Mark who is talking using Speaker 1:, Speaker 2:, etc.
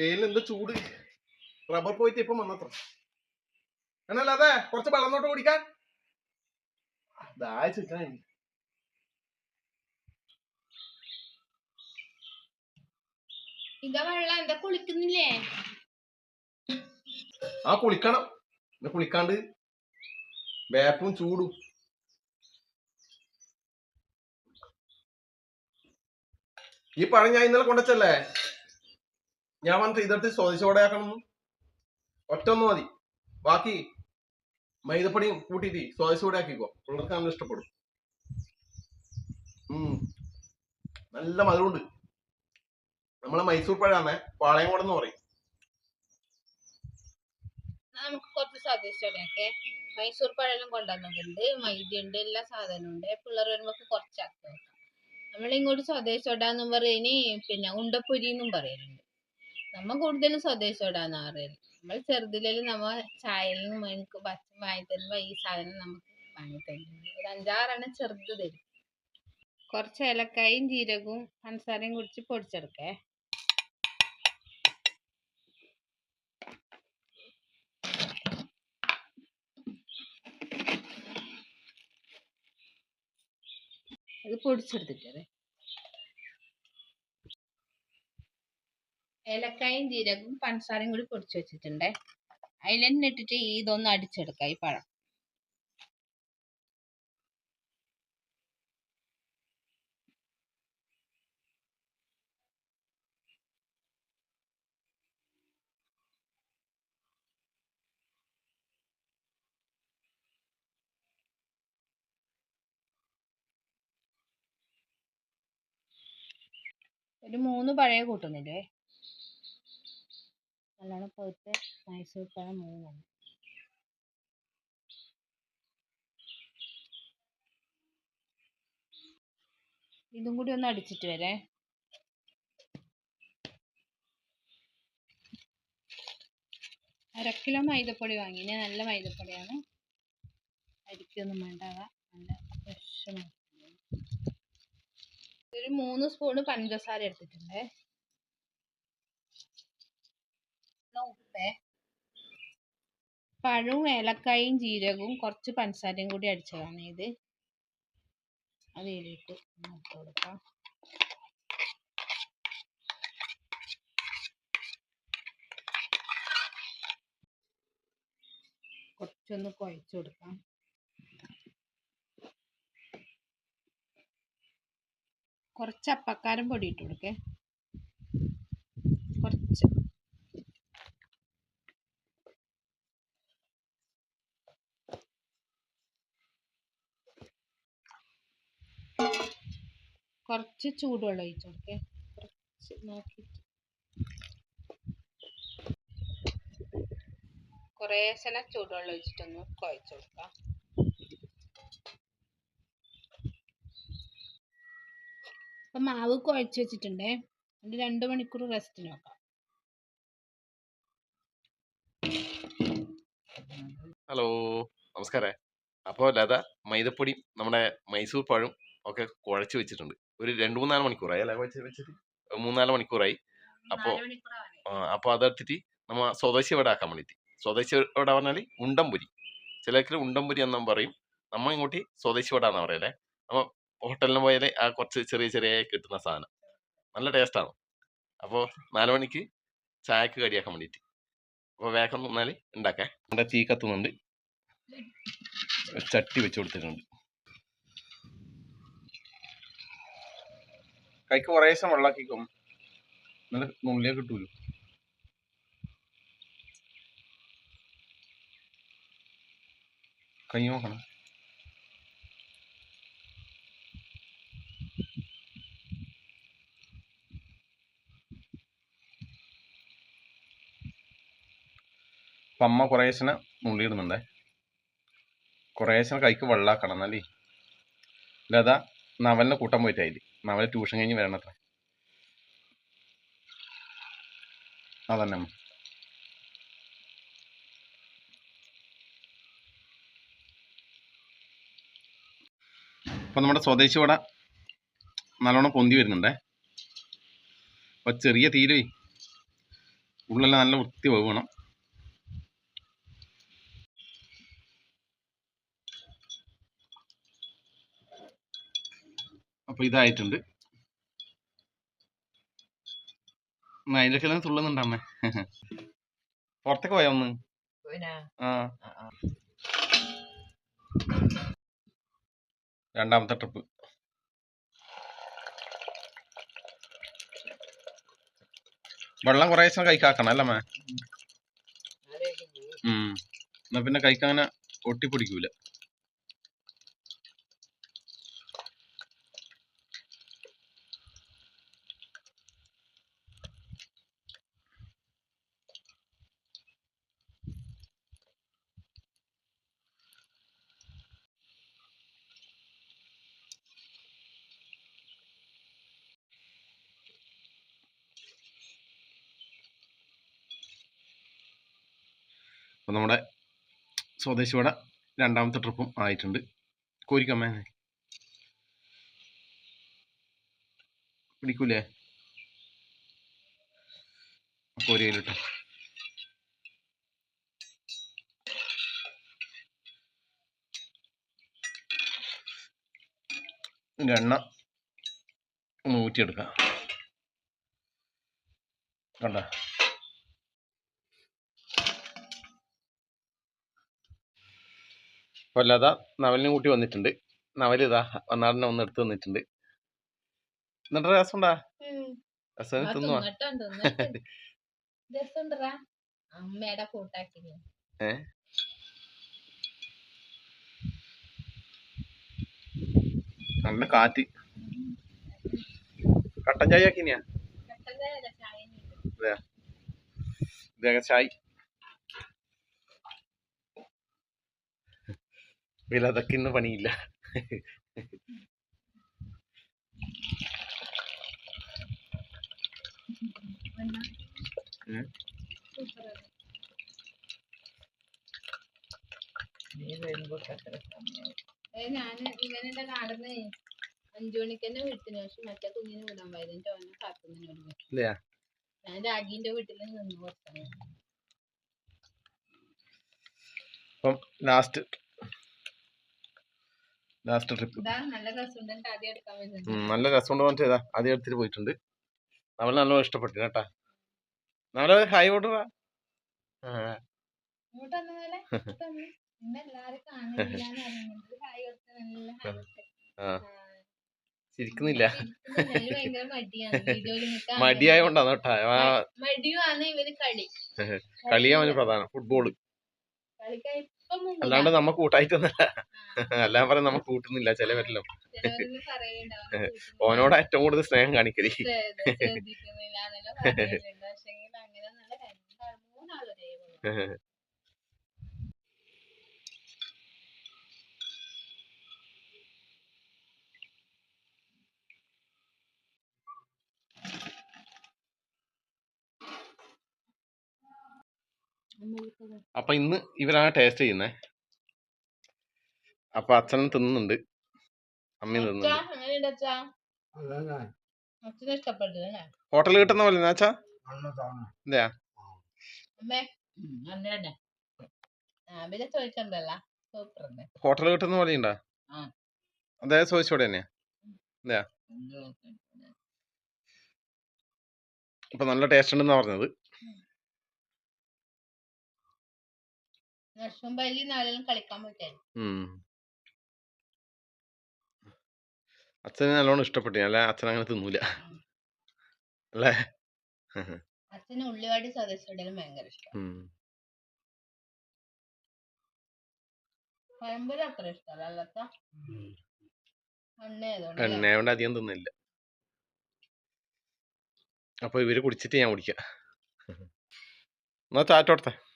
Speaker 1: വെയിലിന് എന്ത് ചൂട്. റബ്ബർ പോയിട്ട് ഇപ്പം വന്നത്ര. എന്നല്ല അതെ കുറച്ച് വെള്ളം തൊട്ട് കുടിക്കാൻ. ദാഹിച്ചിട്ടാ എനിക്ക്
Speaker 2: ഇതാ വെള്ളം എന്താ കുളിക്കുന്നില്ലേ?
Speaker 1: ആ കുളിക്കണം. കുളിക്കാണ്ട് വേപ്പും ചൂടും. ഈ പഴം ഞാൻ ഇന്നലെ കൊണ്ടച്ചല്ലേ ഞാൻ വന്നിട്ട് ഇതെടുത്ത് സ്വദേശോടെയാക്കണം ഒറ്റ ഒന്ന് മതി. ബാക്കി മൈദപ്പൊടിയും കൂട്ടിയിട്ട് സ്വാദിച്ചോടെ ആക്കിക്കോ. പിള്ളേർക്ക് നല്ല ഇഷ്ടപ്പെടും. നല്ല മധുരമുണ്ട്. നമ്മളെ മൈസൂർ പഴാന്നേ പാളയം എന്ന് പറയും.
Speaker 2: നമുക്ക് കുറച്ച് സ്വാദിഷ്ടമൊക്കെ മൈസൂർ പഴം കൊണ്ടുവന്നിട്ടുണ്ട്. മൈദ ഉണ്ട് എല്ലാ സാധനവും ഉണ്ട്. പിള്ളേർ വരുമ്പോ കുറച്ചാക്കി വെക്കാം നമ്മളിങ്ങോട്ട് സ്വദേശ് പറയുന്നേ പിന്നെ ഉണ്ടപ്പൊരി എന്നും പറയലുണ്ട്. നമ്മ കൂടുതലും സ്വദേശ് സോഡാന്നാ പറയൽ നമ്മൾ ചെറുതിലും നമ്മ ചായയിലും മണിക്ക് ഭക്ഷണം വാങ്ങി തരുമ്പോ ഈ സാധനം നമുക്ക് വാങ്ങി തരും ഒരു അഞ്ചാറെണ്ണം ചെറുത് തരും. കുറച്ച് ഏലക്കായും ജീരകവും പഞ്ചസാരയും കുടിച്ച് പൊടിച്ചെടുക്കേ. അത് പൊടിച്ചെടുത്തിട്ടേ ഏലക്കായും ജീരകവും പഞ്ചസാരയും കൂടി പൊടിച്ചു വെച്ചിട്ടുണ്ട്. അതിൽ തന്നെ ഇട്ടിട്ട് ഇതൊന്ന് അടിച്ചെടുക്കാം ഈ പഴം. ഒരു മൂന്ന് പഴയ കൂട്ടുന്നില്ലേ? നല്ലോണം പഴുത്ത മൈസൂർ പഴം മൂന്നെണ്ണം ഇതും കൂടി ഒന്ന് അടിച്ചിട്ട് വരേ. അര കിലോ മൈദപ്പൊടി വാങ്ങിന് നല്ല മൈദപ്പൊടിയാണ്. അരിക്കൊന്നും വേണ്ടാക നല്ല ഫ്രഷ് ഒരു മൂന്ന് സ്പൂണ് പഞ്ചസാര എടുത്തിട്ടുണ്ട്. ഉപ്പേ പഴവും ഏലക്കായും ജീരകവും കുറച്ച് പഞ്ചസാരയും കൂടി അടിച്ചതാണ് ഇത്. അത് ഇതിലിട്ട് ഇട്ട് കൊടുക്കാം. കുറച്ചൊന്ന് കുഴച്ചു കൊടുക്കാം. കുറച്ച് അപ്പക്കാരം പൊടി ഇട്ട് കൊടുക്കേ കുറച്ച് കുറച്ച് ചൂടുവെള്ളം ഒഴിച്ചു കൊടുക്കേ. കുറച്ച് നോക്കിയിട്ട്. കുറേശ്ശെ ചൂടുവെള്ളം ഒഴിച്ചിട്ടൊന്ന് കുഴച്ച് കൊടുക്കാം. അപ്പം മാവ് കുഴച്ച് വെച്ചിട്ടുണ്ടേ. ഒരു രണ്ട് മണിക്കൂർ റെസ്റ്റിന് വെക്കാം.
Speaker 1: ഹലോ നമസ്കാരം. അപ്പോൾ ലത മൈദപ്പൊടി നമ്മുടെ മൈസൂർ പഴം ഒക്കെ കുഴച്ച് വെച്ചിട്ടുണ്ട്. ഒരു രണ്ട് മൂന്നാൽ മണിക്കൂറായി അല്ലെ? വെച്ചിട്ട്? മൂന്നാൽ മണിക്കൂറായി. അപ്പോൾ
Speaker 2: നാല്
Speaker 1: അപ്പോൾ അതെടുത്തിട്ട് നമ്മ സ്വദേശി വട ആക്കാൻ വേണ്ടിയിട്ട് സ്വദേശി വട പറഞ്ഞാൽ ഉണ്ടംപുരി. ചിലക്കിൽ ഉണ്ടംപുരി എന്നും പറയും. നമ്മ ഇങ്ങോട്ട് സ്വദേശി വട എന്നാ പറയല്ലേ നമ്മ ഹോട്ടലിന് പോയാൽ ആ കുറച്ച് ചെറിയ ചെറിയ കിട്ടുന്ന സാധനം. നല്ല ടേസ്റ്റാണ് അപ്പോൾ നാല് മണിക്ക് ചായക്ക് കടിയാക്കാൻ വേണ്ടിയിട്ട് അപ്പോൾ വേഗം നിന്നാൽ ഉണ്ടാക്കാം നമ്മുടെ തീ കത്തുന്നുണ്ട്. ചട്ടി വെച്ച് കൊടുത്തിട്ടുണ്ട്. കൈക്ക് കുറേശ്ശെ വെള്ളാക്കിക്കും. നല്ല നുള്ളിയൊക്കെ കിട്ടൂലോ കൈ നോക്കണം. അപ്പം അമ്മ കുറേശ്ശനെ നുള്ളിയിടുന്നുണ്ടേ കുറേശ്ശനെ കൈക്ക് വെള്ളാക്കണം എന്നല്ലേ ലത നവലിനെ കൂട്ടാൻ പോയിട്ടായി നവൽ ട്യൂഷൻ കഴിഞ്ഞ് വരണത്ര. അതന്നെ അപ്പം നമ്മുടെ സ്വദേശി വട നല്ലോണം പൊന്തി വരുന്നുണ്ടേ. അപ്പം ചെറിയ തീരുവേ ഉള്ളെല്ലാം നല്ല വൃത്തി വേവണം അപ്പൊ ഇതായിട്ടുണ്ട്. ഉം, അതിലൊക്കെ തുള്ളുന്നുണ്ട് തുള്ളുന്നുണ്ടമ്മേ പുറത്തേക്ക് പോയ ഒന്ന് രണ്ടാമത്തെ ട്രിപ്പ് വെള്ളം കുറേ ദിവസം കൈക്കാക്കണം അല്ലേ അമ്മേ? ഉം. എന്നാ പിന്നെ കൈക്കങ്ങനെ ഒട്ടിപ്പിടിക്കൂല. അപ്പൊ നമ്മുടെ സ്വദേശി വട രണ്ടാമത്തെ ട്രിപ്പും ആയിട്ടുണ്ട്. കോരിക്കമ്മേ പിടിക്കൂലേ? കോരിട്ട എണ്ണ ഒന്ന് ഊറ്റിയെടുക്കാം. കണ്ട? അല്ലാതെ നവലിനും കൂട്ടി വന്നിട്ടുണ്ട്. നവലിതാ വന്നാടിനെ ഒന്ന് എടുത്ത് വന്നിട്ടുണ്ട് എന്നിട്ട് രസമുണ്ടാ? രസം തിന്നുവാ.
Speaker 2: രസം അമ്മയുടെ കൂട്ടാക്കി
Speaker 1: ഏ? നല്ല കാറ്റ്. കട്ടൻ ചായ ആക്കിനിയാ ചായ ചായ്. വിലതൊക്കെ ഇന്ന് പണിയില്ല. ഉം.
Speaker 2: ഞാൻ ഇവനെന്റെ നാടിന്ന് അഞ്ചു മണിക്ക് തന്നെ വിട്ടിന് പക്ഷെ മറ്റേ കുഞ്ഞിനെ വിടാൻ പോയത്. എന്റെ ഓനെ കാത്തുന്നതിനോട്
Speaker 1: ഇല്ലയാ
Speaker 2: ഞാൻ രാഗീന്റെ വീട്ടിൽ നിന്ന് കുറച്ചാണ്
Speaker 1: അപ്പം ലാസ്റ്റ് ലാസ്റ്റ് ട്രിപ്പ്.
Speaker 2: നല്ല രസമുണ്ട്.
Speaker 1: നല്ല പറഞ്ഞിട്ട് ഇതാ ആദ്യം എടുത്തിട്ട് പോയിട്ടുണ്ട്. നമ്മൾ നല്ലോണം ഇഷ്ടപ്പെട്ടു കേട്ടാ. നമ്മൾ ഹായ്
Speaker 2: നല്ല
Speaker 1: ആ. ചിരിക്കുന്നില്ല. മടിയായോണ്ടാണ് കേട്ടാ ആ.
Speaker 2: മടിയുമാണ് ഇവർ കളി.
Speaker 1: കളിയാ അവന് പ്രധാനം.
Speaker 2: ഫുട്ബോൾ. മുങ്ങില്ല.
Speaker 1: അല്ലാണ്ട് നമ്മ കൂട്ടായിട്ടൊന്നല്ല എല്ലാം പറയാൻ നമ്മ കൂട്ടുന്നില്ല ചിലവരെല്ലാം ഓനോട് ഏറ്റവും കൂടുതൽ സ്നേഹം കാണിക്കൽ.
Speaker 2: ശ്രദ്ധിക്കുന്നില്ല.
Speaker 1: അപ്പൊ ഇന്ന് ഇവരാ ടേസ്റ്റ് ചെയ്യുന്നേ. അപ്പൊ അച്ഛനും തിന്നുന്നുണ്ട്. അമ്മയും തിന്നുന്നുണ്ട്. ഹോട്ടലിൽ കിട്ടുന്ന പോലെ അച്ഛാ? ഹോട്ടലിൽ കിട്ടുന്ന പോലെ ഉണ്ടാ
Speaker 2: ആ.
Speaker 1: അതേ ചോദിച്ചോടെ തന്നെയാ. അപ്പൊ നല്ല ടേസ്റ്റ് ഉണ്ടെന്നാ പറഞ്ഞത്.
Speaker 2: വർഷം പൈലി നാളെല്ലാം കളിക്കാൻ
Speaker 1: ഉം. അച്ഛന് നല്ലോണം ഇഷ്ടപ്പെട്ടു. അല്ലെ? അച്ഛൻ അങ്ങനെ തിന്നൂല. അല്ലേ?
Speaker 2: അച്ഛന് ഉള്ളിവാടി സദസ്യരുടെയും ഭയങ്കര ഇഷ്ടം. പഴംപൊരി അത്ര ഇഷ്ടമല്ല അല്ലത്ത എണ്ണ
Speaker 1: അധികം തിന്നില്ല. അപ്പൊ ഇവർ കുടിച്ചിട്ട് ഞാൻ കുടിക്കാം. എന്നാ ചാറ്റോടത്തെ